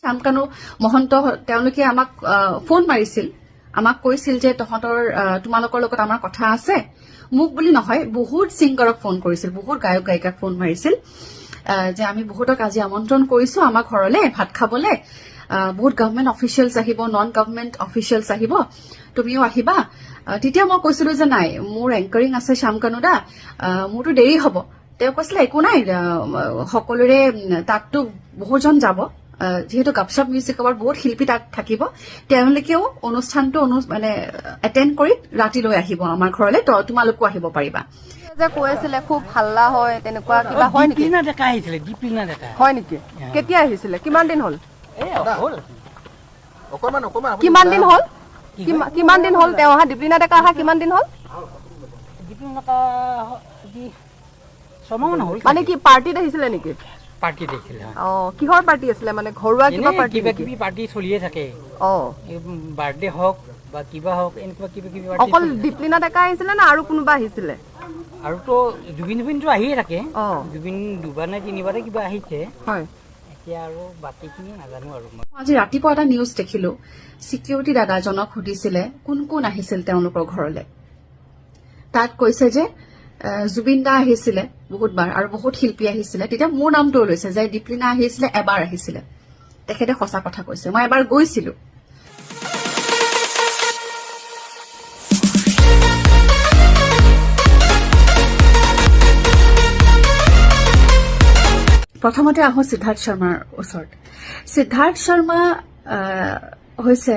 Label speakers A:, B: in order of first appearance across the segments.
A: শ্যামকানু মহন্ত তেওঁলোকে আমাক ফোন মাৰিছিল। আমাক কৈছিল যে তহঁতৰ তোমালোকৰ লগত আমাৰ কথা আছে। মোক বুলি নহয়, বহুত ছিংগাৰক ফোন কৰিছিল, বহুত গায়ক, গায়িকাক ফোন মাৰিছিল যে আমি বহুতক আজি আমন্ত্ৰণ কৰিছো আমাৰ ঘৰলে ভাত খাবলে। বহুত গভমেণ্ট অফিচিয়েলছ আহিব নন গভমেণ্ট অফিচিয়েলছ আহিব, তুমিও আহিবা। তেতিয়া মই কৈছিলো যে নাই, মোৰ এংকাৰিং আছে শ্যামকানু দা মোৰতো দেৰি হ'ব। তেওঁ কৈছিলে, একো নাই সকলোৰে তাততো বহুজন যাব। যিহেতু গাপচাপ মিউজিক আৱাৰ্ড বহুত শিল্পী তাত থাকিব তেওঁলোকেও অনুষ্ঠানটো মানে এটেণ্ড কৰি ৰাতিলৈ আহিব আমাৰ ঘৰলে। তোমালোকো আহিব পাৰিবা।
B: যে কৈ আছিলে খুব হাল্লা হয় তেনেকুৱা কিবা হয় নেকি?
C: দীপলিনা ডেকা আহিছিলে দীপলিনা ডেকা।
B: হয় নেকি? কেতিয়া আহিছিলে? কিমান দিন হ'ল?
D: অকণমান অকণমান
B: কিমান দিন হ'ল? কিমান দিন হ'ল তেওঁ অহা? দীপলিনা ডেকা অহা কিমান দিন হ'ল?
C: দীপলিনা ডেকা হ'ল।
B: মানে কি পাৰ্টিত আহিছিলে নেকি?
C: পাৰ্টি দেখিলে।
B: অ কিহৰ পাৰ্টি আছিলে? মানে ঘৰুৱা কিবা পাৰ্টি
C: কিবা কিবি পাৰ্টি চলিয়ে থাকে।
B: অ।
C: বাৰ্থডে হওক বা কিবা হওক এনেকুৱা কিবা কিবি
B: অকল দীপলিনা ডেকা আহিছিলে নে আৰু কোনোবা আহিছিলে?
C: আৰুতো জুবিন জুবিনটো আহিয়ে থাকে।
B: অ।
C: জুবিন দুবাৰ নে তিনিবাৰে কিবা আহিছে।
B: হয়।
C: এতিয়া আৰু বাকীখিনি নাজানো আৰু মই।
A: মই আজি ৰাতিপুৱা এটা নিউজ দেখিলো। চিকিউৰিটি দাদাজনক সুধিছিলে কোন কোন আহিছিল তেওঁলোকৰ ঘৰলে? তাত কৈছে যে জুবিন দা আহিছিলে বহুতবাৰ আৰু বহুত শিল্পী আহিছিলে। তেতিয়া মোৰ নামটোও লৈছে যে দীপলিনা আহিছিলে এবাৰ আহিছিলে। তেখেতে সঁচা কথা কৈছে। মই এবাৰ গৈছিলো। প্ৰথমতে আহোঁ সিদ্ধাৰ্থ শৰ্মাৰ ওচৰত। সিদ্ধাৰ্থ শৰ্মা হৈছে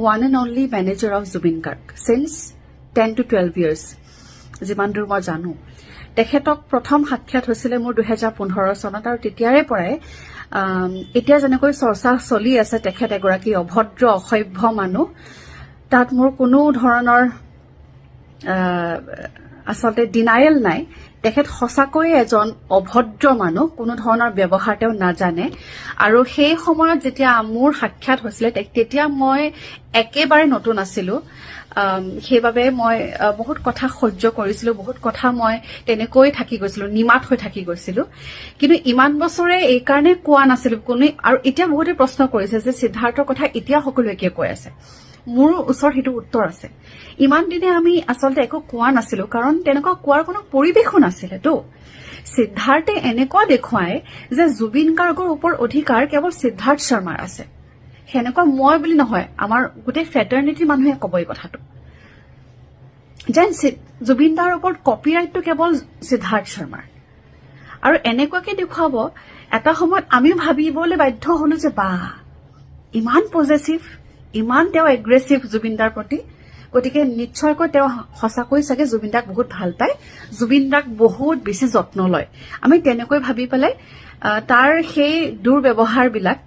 A: one and only manager of Zubeen Garg since ten to twelve years যিমান দূৰ মই জানো। তেখেতক প্ৰথম সাক্ষাৎ হৈছিলে মোৰ দুহেজাৰ পোন্ধৰ চনত আৰু তেতিয়াৰে পৰাই এতিয়া যেনেকৈ চৰ্চা চলি আছে তেখেত এগৰাকী অভদ্ৰ অসভ্য মানুহ তাত মোৰ কোনো ধৰণৰ আচলতে ডিনায়েল নাই। তেখেত সঁচাকৈয়ে এজন অভদ্ৰ মানুহ কোনো ধৰণৰ ব্যৱহাৰ তেওঁ নাজানে। আৰু সেই সময়ত যেতিয়া মোৰ সাক্ষাৎ হৈছিলে তেতিয়া মই একেবাৰে নতুন আছিলো। সেইবাবে মই বহুত কথা সহ্য কৰিছিলো বহুত কথা মই তেনেকৈ থাকি গৈছিলো নিমাত হৈ থাকি গৈছিলো। কিন্তু ইমান বছৰে এই কাৰণে কোৱা নাছিলো। কোনে আৰু এতিয়া বহুতে প্ৰশ্ন কৰিছে যে সিদ্ধাৰ্থৰ কথা এতিয়া সকলোৱে কিয় কৈ আছে? মোৰ ওচৰত সেইটো উত্তৰ আছে। ইমান দিনে আমি আচলতে একো কোৱা নাছিলো, কাৰণ তেনেকুৱা কোৱাৰ কোনো পৰিৱেশো নাছিলেতো। সিদ্ধাৰ্থে এনেকুৱা দেখুৱায় যে জুবিন গাৰ্গৰ ওপৰত অধিকাৰ কেৱল সিদ্ধাৰ্থ শৰ্মাৰ আছে। সেনেকুৱা মই বুলি নহয়, আমাৰ গোটেই ফেটাৰ্নিটিৰ মানুহে ক'ব এই কথাটো। যেন জুবিন দাৰ ওপৰত কপিৰাইটটো কেৱল সিদ্ধাৰ্থ শৰ্মাৰ। আৰু এনেকুৱাকে দেখুৱাব এটা সময়ত আমিও ভাবিবলৈ বাধ্য হলো যে বা, ইমান পজেচিভ ইমান তেওঁ এগ্ৰেছিভ জুবিন দাৰ প্ৰতি। গতিকে নিশ্চয়কৈ তেওঁ সঁচাকৈ চাগে জুবিন দাক বহুত ভাল পায়। জুবিন দাক বহুত বেছি যত্ন লয়। আমি তেনেকৈ ভাবি পেলাই তাৰ সেই দুৰ্ব্যৱহাৰবিলাক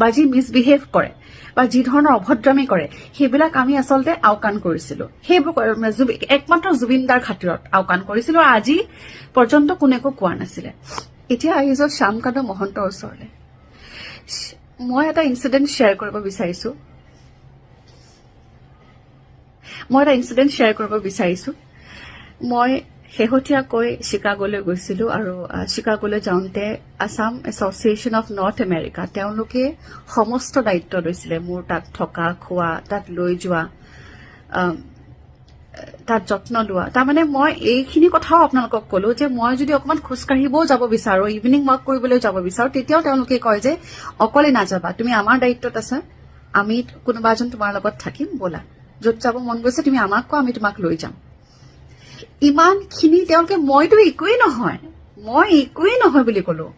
A: বা যি মিছবিহেভ কৰে বা যি ধৰণৰ অভদ্ৰামী কৰে সেইবিলাক আমি আচলতে আওকাণ কৰিছিলো। সেইবোৰ একমাত্ৰ জুবিন দাৰ খাতিৰত আওকাণ কৰিছিলো আৰু আজি পৰ্যন্ত কোনে একো কোৱা নাছিলে। এতিয়া আহিছো শ্যামকান্ত মহন্তৰ ওচৰলৈ। মই এটা ইনচিডেণ্ট শ্বেয়াৰ কৰিব বিচাৰিছো। মই এটা ইনচিডেণ্ট শ্বেয়াৰ কৰিব বিচাৰিছো। মই শেহতীয়াকৈ চিকাগোলৈ গৈছিলো আৰু চিকাগোলৈ যাওঁতে Assam association of North America তেওঁলোকে সমস্ত দায়িত্ব লৈছিলে মোৰ তাত থকা খোৱা তাত লৈ যোৱা। তাত যত্ন লোৱা। তাৰমানে মই এইখিনি কথাও আপোনালোকক কলো যে মই যদি অকণমান খোজকাঢ়িবও যাব বিচাৰো ইভিনিং ৱাক কৰিবলৈ যাব বিচাৰো, তেতিয়াও তেওঁলোকে কয় যে অকলে নাযাবা, তুমি আমাৰ দায়িত্বত আছা, আমি কোনোবা এজন তোমাৰ লগত থাকিম, ব'লা। য'ত যাব মন গৈছে, তুমি আমাক কোৱা, আমি তোমাক লৈ যাম। ইমানখিনি তেওঁলোকে, মইতো একোৱেই নহয়, মই একোৱেই নহয় বুলি কলো।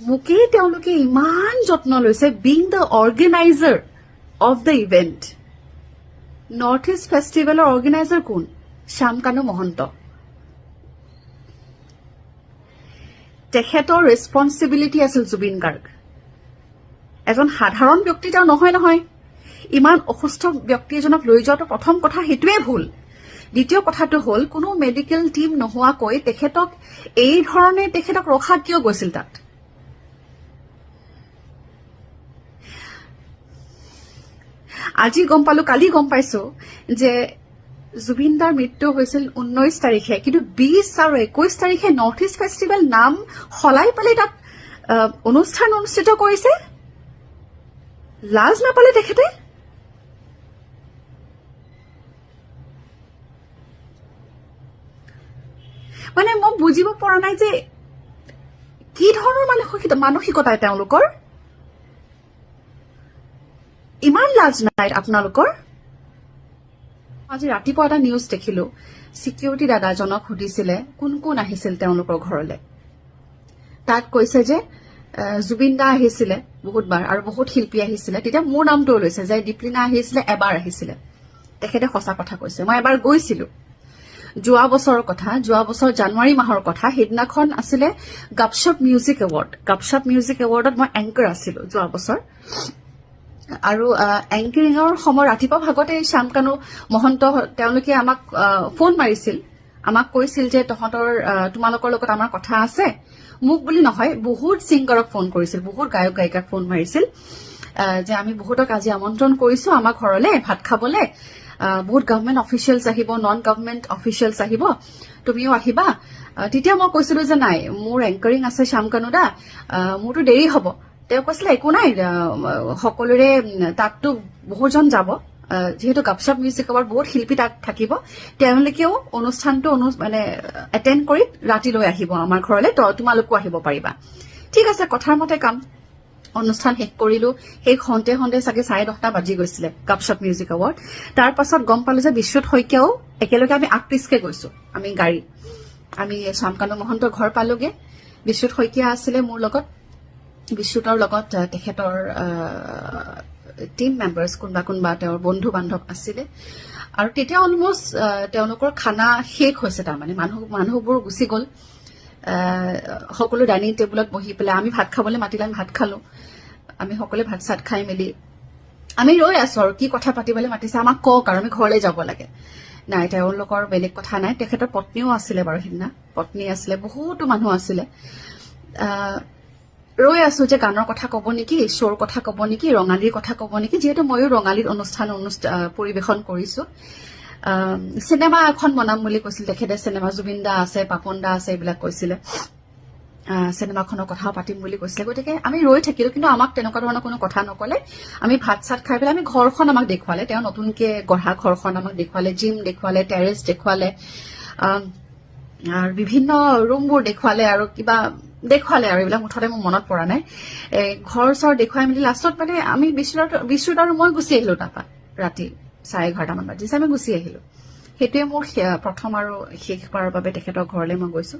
A: মোকেই তেওঁলোকে ইমান যত্ন লৈছে being the organiser of the event North East ফেষ্টিভেলৰ organiser কোন? শ্যামকানু মহন্ত তেখেতৰ ৰেছপনচিবিলিটি আছিল জুবিন গাৰ্গ। এজন সাধাৰণ ব্যক্তি তেওঁ নহয় নহয়। ইমান অসুস্থ ব্যক্তি এজনক লৈ যোৱাটো প্ৰথম কথা সেইটোৱে ভুল। দ্বিতীয় কথাটো হ'ল, কোনো মেডিকেল টীম নোহোৱাকৈ তেখেতক এই ধৰণে তেখেতক ৰখা কিয় গৈছিল তাত? আজি গম পালো, কালি গম পাইছো যে জুবিন দাৰ মৃত্যু হৈছিল ঊনৈশ তাৰিখে। কিন্তু বিশ আৰু একৈশ তাৰিখে নৰ্থ ইষ্ট ফেষ্টিভেল নাম সলাই পেলাই তাত অনুষ্ঠান অনুষ্ঠিত কৰিছে। লাজ নাপালে তেখেতে। মানে মই বুজিব পৰা নাই যে কি ধৰণৰ মানসিকতা মানসিকতা তেওঁলোকৰ ইমান লাজ নাই আপোনালোকৰ? আজি ৰাতিপুৱা এটা নিউজ দেখিলো। চিকিউৰিটি দাদাজনক সুধিছিলে, কোন কোন আহিছিল তেওঁলোকৰ ঘৰলৈ? তাত কৈছে যে জুবিন দা আহিছিলে বহুতবাৰ আৰু বহুত শিল্পী আহিছিলে। তেতিয়া মোৰ নামটোও লৈছে যে, দীপলিনা আহিছিলে, এবাৰ আহিছিলে। তেখেতে সঁচা কথা কৈছে। মই এবাৰ গৈছিলো। যোৱা বছৰৰ কথা, যোৱা বছৰ জানুৱাৰী মাহৰ কথা, সেইদিনাখন আছিলে Gupshup music award Gupshup music এৱাৰ্ডত মই এংকাৰ আছিলো যোৱা বছৰ। আৰু এংকাৰিঙৰ সময় ৰাতিপুৱা ভাগতে শ্যামকানু মহন্ত তেওঁলোকে আমাক ফোন মাৰিছিল। আমাক কৈছিল যে তহঁতৰ তোমালোকৰ লগত আমাৰ কথা আছে। মোক বুলি নহয় বহুত ছিংগাৰক ফোন কৰিছিল বহুত গায়ক গায়িকাক ফোন মাৰিছিল। যে আমি বহুতক আজি আমন্ত্ৰণ কৰিছো আমাৰ ঘৰলে ভাত খাবলে। বহুত গভমেণ্ট অফিচিয়েলছ আহিব নন গভমেণ্ট অফিচিয়েলছ আহিব তুমিও আহিবা। আহ, তেতিয়া মই কৈছিলো যে নাই মোৰ এংকাৰিং আছে শ্যামকানু দা আহ, মোৰতো দেৰি হ'ব। তেওঁ কৈছিলে, একো নাই সকলোৰে, তাততো বহুজন যাব। যিহেতু গাপচাপ মিউজিক এৱাৰ্ড বহুত শিল্পী তাত থাকিব, তেওঁলোকেও অনুষ্ঠানটো অনু- মানে এটেণ্ড কৰি ৰাতিলৈ আহিব আমাৰ ঘৰলৈ, ত- তোমালোকো আহিব পাৰিবা। ঠিক আছে, কথাৰ মতে কাম। অনুষ্ঠান শেষ কৰিলো। সেই সন্তে সন্তে চাগে চাৰে দহটা বাজি গৈছিলে কাপশ্বপ মিউজিক এৱাৰ্ড তাৰ পাছত গম পালো যে বিশ্বত শইকীয়াও একেলগে আমি আগপিচকে গৈছো, আমি গাড়ী। আমি শ্যামকানু মহন্তৰ ঘৰ পালোগে। বিশ্বত শইকীয়া আছিলে মোৰ লগত। বিশ্বতৰ লগত তেখেতৰ টিম মেম্বাৰ্ছ কোনোবা কোনোবা তেওঁৰ বন্ধু বান্ধৱ আছিলে। আৰু তেতিয়া অলমষ্ট তেওঁলোকৰ খানা শেষ হৈছে তাৰমানে। মানুহ মানুহবোৰ গুচি গ'ল। সকলো ডাইনিং টেবুলত বহি পেলাই আমি ভাত খাবলৈ মাতিলে আমি ভাত খালো। আমি সকলোৱে ভাত চাত খাই মেলি আমি ৰৈ আছো আৰু কি কথা পাতিবলৈ মাতিছে আমাক কওক আৰু আমি ঘৰলৈ যাব লাগে। নাই তেওঁলোকৰ বেলেগ কথা নাই। তেখেতৰ পত্নীও আছিলে বাৰু সেইদিনা। পত্নী আছিলে বহুতো মানুহ আছিলে। ৰৈ আছো যে গানৰ কথা কব নেকি শ্ব'ৰ কথা কব নেকি ৰঙালীৰ কথা কব নেকি যিহেতু ময়ো ৰঙালীৰ অনুষ্ঠান পৰিৱেশন কৰিছো। চিনেমা এখন বনাম বুলি কৈছিল তেখেতে চিনেমা জুবিন দা আছে পাপন দা আছে এইবিলাক কৈছিলে। চিনেমাখনৰ কথাও পাতিম বুলি কৈছিলে। গতিকে আমি ৰৈ থাকিলো কিন্তু আমাক তেনেকুৱা ধৰণৰ কোনো কথা নকলে। আমি ভাত চাত খাই পেলাই আমি ঘৰখন আমাক দেখুৱালে তেওঁ নতুনকে গঢ়া ঘৰখন আমাক দেখুৱালে জিম দেখুৱালে টেৰেছ দেখুৱালে বিভিন্ন ৰুমবোৰ দেখুৱালে আৰু কিবা দেখুৱালে আৰু এইবিলাক মুঠতে মোৰ মনত পৰা নাই। ঘৰ চৰ দেখুৱাই মেলি লাষ্টত মানে আমি বিশ্বনাথ বিশ্বনাথ আৰু মই গুচি আহিলো তাৰপৰা ৰাতি চাৰে এঘাৰটামান বাজিছে, আমি গুচি আহিলো। সেইটোৱে মোৰ প্ৰথম আৰু শেষবাৰৰ বাবে তেখেতৰ ঘৰলৈ মই গৈছো।